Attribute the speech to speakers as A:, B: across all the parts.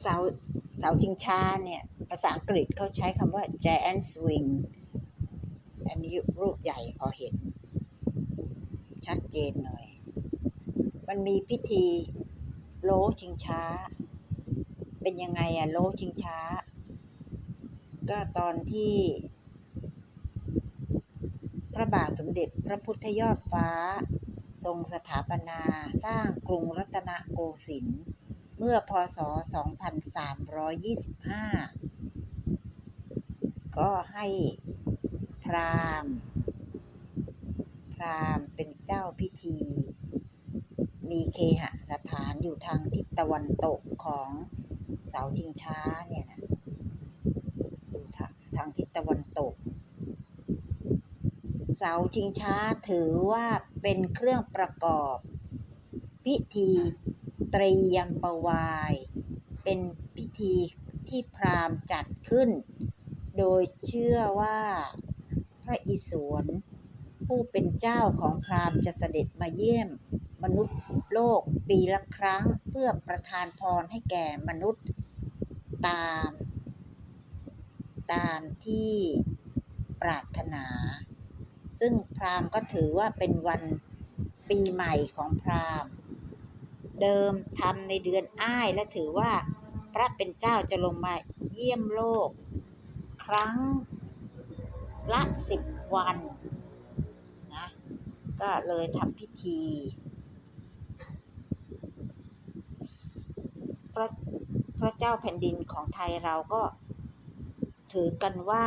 A: เสาเสาชิงช้าเนี่ย ภาษาอังกฤษเขาใช้คำว่า giant swing อันนี้รูปใหญ่พอเห็น ชัดเจนหน่อย มันมีพิธีโลชิงช้า เป็นยังไงอะโลชิงช้า ก็ตอนที่ พระบาทสมเด็จพระพุทธยอดฟ้า ทรงสถาปนาสร้างกรุงรัตนโกสินทร์ เมื่อพศ 2325 ก็ให้พราหมณ์ พราหมณ์เป็นเจ้าพิธี มีเคหสถานอยู่ทางทิศตะวันตกของเสาชิงช้าเนี่ยนะอยู่ทางทางทิศตะวันตก เสาชิงช้าถือว่าเป็นเครื่องประกอบพิธี ตรียมปวาย เป็นพิธีที่พราหมณ์จัดขึ้น โดยเชื่อว่าพระอิศวรผู้เป็นเจ้าของพราหมณ์จะเสด็จมาเยี่ยม มนุษย์โลกปีละครั้งเพื่อประทานพรให้แก่มนุษย์ตาม ตามที่ปรารถนา ซึ่งพราหมณ์ก็ถือว่าเป็นวันปีใหม่ของพราหมณ์ เดิมทำในเดือนอ้ายและถือว่า พระเป็นเจ้าจะลงมาเยี่ยมโลก ครั้งละสิบวันนะก็เลยทำพิธีพระพระเจ้าแผ่นดินของไทยเราก็ถือกันว่า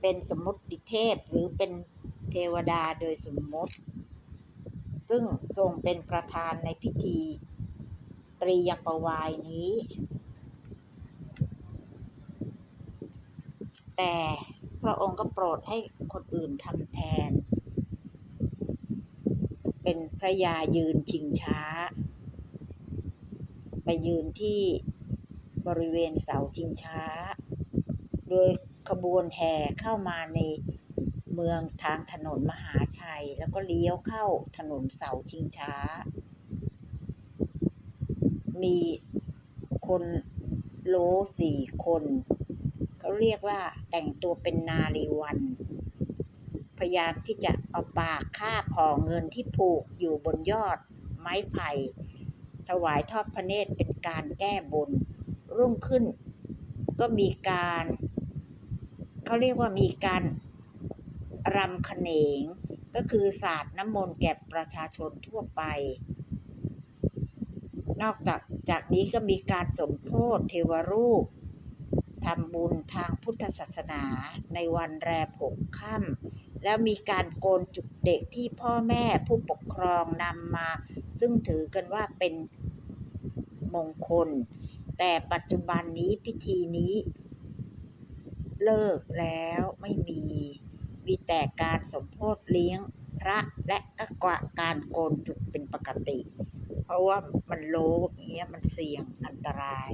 A: เป็นสมมติเทพหรือเป็นเทวดาโดยสมมติ ซึ่งทรงเป็นประธานในพิธี ตรียมประวายนี้ แต่พระองค์ก็โปรดให้คนอื่นทำแทน เป็นพระยายืนชิงช้า ไปยืนที่บริเวณเสาชิงช้า โดยขบวนแห่เข้ามาใน เมืองทางถนนมหาชัย แล้วก็เลี้ยวเข้าถนนเสาชิงช้า มีคนโลสี่คนเขาเรียกว่าแต่งตัวเป็นนารีวัน พยายามที่จะเอาปากคาบห่อเงินที่ผูกอยู่บนยอดไม้ไผ่ ถวายทอดพระเนตรเป็นการแก้บน รุ่งขึ้น ก็มีการ เขาเรียกว่ามีการ รำขเนง ก็คือศาสตร์น้ำมนต์แก่ประชาชนทั่วไป นอกจากจากนี้ก็มีการสมโพธเทวรูปทำบุญทางพุทธศาสนาในวันแรมหกค่ำแล้วมีการโกนจุดเด็กที่พ่อแม่ผู้ปกครองนำมา ซึ่งถือกันว่าเป็นมงคล แต่ปัจจุบันนี้พิธีนี้ เลิกแล้วไม่มี มีแต่การสมโพธเลี้ยงพระและก็กว่าการโกนจุกเป็นปกติ เพราะว่ามันโลอย่างเงี้ยมันเสี่ยงอันตราย